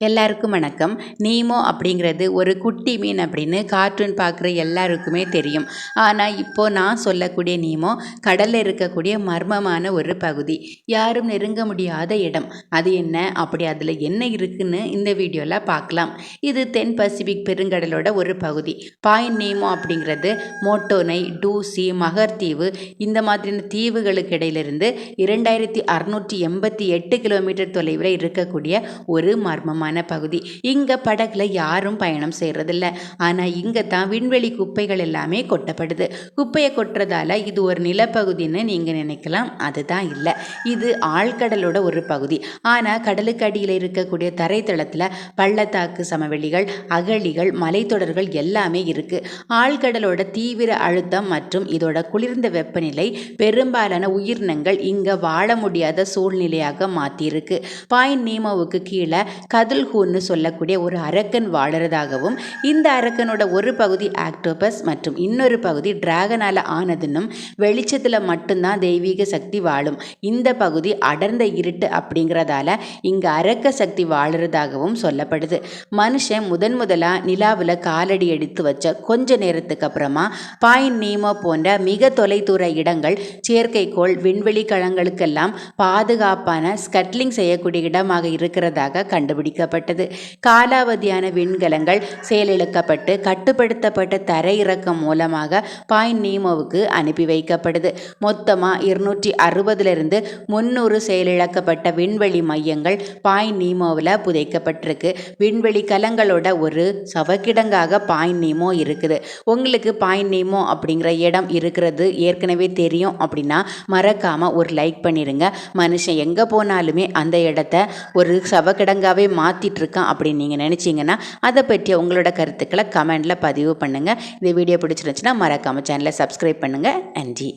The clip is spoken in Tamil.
எல்லாருக்கும் வணக்கம். நீமோ அப்படிங்கிறது ஒரு குட்டி மீன் அப்படின்னு கார்ட்டூன் பார்க்குற எல்லாருக்குமே தெரியும். ஆனால் இப்போது நான் சொல்லக்கூடிய நீமோ கடலில் இருக்கக்கூடிய மர்மமான ஒரு பகுதி. யாரும் நெருங்க முடியாத இடம். அது என்ன? அப்படி அதில் என்ன இருக்குன்னு இந்த வீடியோவில் பார்க்கலாம். இது தென் பசிபிக் பெருங்கடலோட ஒரு பகுதி. பாயின் நீமோ அப்படிங்கிறது மோட்டோனை டூசி மகர்தீவு இந்த மாதிரியான தீவுகளுக்கு இடையிலிருந்து இரண்டாயிரத்தி அறுநூற்றி எண்பத்தி எட்டு கிலோமீட்டர் தொலைவில் இருக்கக்கூடிய ஒரு மர்மமான முக்கியமான பகுதி இங்கே படகுல யாரும் பயணம் செய்கிறதில்ல ஆனால் இங்கே தான் விண்வெளி குப்பைகள் எல்லாமே கொட்டப்படுது. குப்பையை கொட்டுறதால இது ஒரு நிலப்பகுதின்னு நீங்கள் நினைக்கலாம். அதுதான் இல்லை. இது ஆழ்கடலோட ஒரு பகுதி. ஆனால் கடலுக்கு அடியில் இருக்கக்கூடிய தரைத்தளத்தில் பள்ளத்தாக்கு சமவெளிகள் அகழிகள் மலைத்தொடர்கள் எல்லாமே இருக்குது ஆழ்கடலோட தீவிர அழுத்தம் மற்றும் இதோட குளிர்ந்த வெப்பநிலை பெரும்பாலான உயிரினங்கள் இங்கே வாழ முடியாத சூழ்நிலையாக மாற்றியிருக்கு பாயின் நீமோவுக்கு கீழே கதில் ஹூன்னு சொல்லக்கூடிய ஒரு அரக்கன் வாழறதாகவும் இந்த அரக்கனோட ஒரு பகுதி ஆக்டோபஸ் மற்றும் இன்னொரு பகுதி டிராகனால் ஆனதுன்னும் வெளிச்சத்தில் மட்டும்தான் தெய்வீக சக்தி வாழும். இந்த பகுதி அடர்ந்த இருட்டு அப்படிங்கிறதால இங்கே அரக்க சக்தி வாழறதாகவும் சொல்லப்படுது. மனுஷன் முதன் முதலாக நிலாவில் காலடி எடுத்து வச்ச கொஞ்ச நேரத்துக்கு அப்புறமா பாயின் நீமோ போன்ற மிக தொலைதூர இடங்கள் செயற்கைக்கோள் விண்வெளி களங்களுக்கெல்லாம் பாதுகாப்பான ஸ்கட்லிங் செய்யக்கூடிய இடமாக இருக்கிறதாக கண்டுபிடிக்க செய்யப்பட்டது. காலாவதியான விண்கலங்கள் செயலிழக்கப்பட்டு கட்டுப்படுத்தப்பட்ட தரையிறக்கம் மூலமாக பாயின் நீமோவுக்கு அனுப்பி வைக்கப்படுது மொத்தமாக இருநூற்றி அறுபதுலேருந்து முந்நூறு செயலிழக்கப்பட்ட விண்வெளி மையங்கள் பாயின் நீமோவில் புதைக்கப்பட்டிருக்கு. விண்வெளி கலங்களோட ஒரு சவக்கிடங்காக பாயின் நீமோ இருக்குது. உங்களுக்கு பாயின் நீமோ அப்படிங்கிற இடம் இருக்கிறது ஏற்கனவே தெரியும் அப்படின்னா மறக்காமல் ஒரு லைக் பண்ணிடுங்க மனுஷன் எங்கே போனாலுமே அந்த இடத்த ஒரு சவக்கிடங்காவே மாற்ற மாற்றிட்டுருக்கான் அப்படின்னு நீங்கள் நினச்சிங்கன்னா அதை பற்றி உங்களோட கருத்துக்களை கமெண்டில் பதிவு பண்ணுங்கள் இந்த வீடியோ பிடிச்சிருந்துச்சுன்னா மறக்காமல் சேனலை சப்ஸ்கிரைப் பண்ணுங்கள் நன்றி.